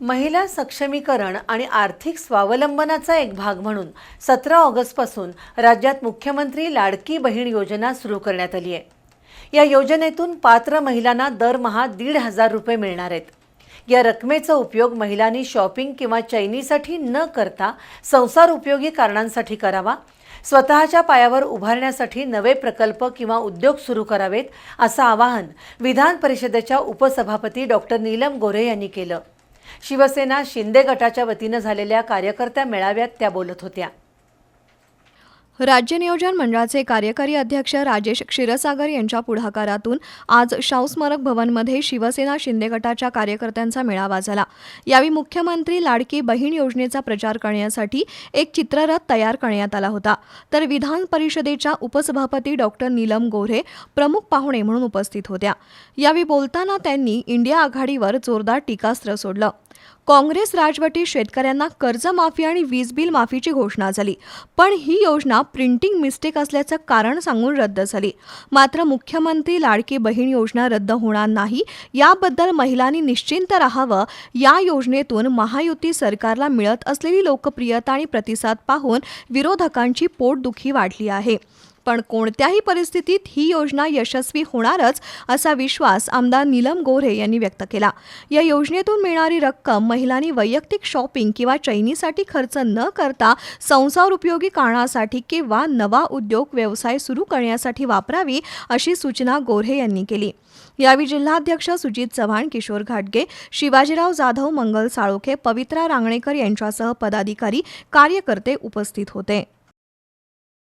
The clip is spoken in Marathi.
महिला सक्षमीकरण आणि आर्थिक स्वावलंबनाचा एक भाग म्हणून सतरा ऑगस्टपासून राज्यात मुख्यमंत्री लाडकी बहीण योजना सुरू करण्यात आली आहे. या योजनेतून पात्र महिलांना दरमहा दीड हजार रुपये मिळणार आहेत. या रकमेचा उपयोग महिलांनी शॉपिंग किंवा चैनीसाठी न करता संसार उपयोगी कारणांसाठी करावा स्वतःच्या पायावर उभारण्यासाठी नवे प्रकल्प किंवा उद्योग सुरू करावेत असं आवाहन विधान परिषदेच्या उपसभापती डॉक्टर नीलम गोऱ्हे यांनी केलं. शिवसेना शिंदे गटाच्या वतीनं झालेल्या कार्यकर्त्या मेळाव्यात त्या बोलत होत्या. राज्य नियोजन मंडळाचे कार्यकारी अध्यक्ष राजेश क्षीरसागर यांच्या पुढाकारातून आज शाहू स्मारक भवनमध्ये शिवसेना शिंदे गटाच्या कार्यकर्त्यांचा मेळावा झाला. यावेळी मुख्यमंत्री लाडकी बहीण योजनेचा प्रचार करण्यासाठी एक चित्ररथ तयार करण्यात आला होता. तर विधान परिषदेच्या उपसभापती डॉक्टर नीलम गोऱ्हे प्रमुख पाहुणे म्हणून उपस्थित होत्या. यावेळी बोलताना त्यांनी इंडिया आघाडीवर जोरदार टीकास्त्र सोडलं. काँग्रेस राजवटीत शेतकऱ्यांना कर्जमाफी आणि वीज बिल माफीची घोषणा झाली. पण ही योजना प्रिंटिंग मिस्टेक असल्याचं कारण सांगून रद्द झाली. मात्र मुख्यमंत्री लाडकी बहीण योजना रद्द होणार नाही याबद्दल महिलांनी निश्चिंत राहावं या योजनेतून महायुती सरकारला मिळत असलेली लोकप्रियता आणि प्रतिसाद पाहून विरोधकांची पोटदुखी वाढली आहे. पण कोणत्याही परिस्थितीत ही योजना यशस्वी होणारच असा विश्वास आमदार नीलम गोऱ्हे यांनी व्यक्त केला. या योजनेतून मिळणारी रक्कम महिलांनी वैयक्तिक शॉपिंग किंवा चैनीसाठी खर्च न करता संसार उपयोगी कारणासाठी किंवा नवा उद्योग व्यवसाय सुरू करण्यासाठी वापरावी अशी सूचना गोऱ्हे यांनी केली. यावेळी जिल्हाध्यक्ष सुजित चव्हाण किशोर घाटगे शिवाजीराव जाधव मंगल साळोखे पवित्रा रांगणेकर यांच्यासह पदाधिकारी कार्यकर्ते उपस्थित होते.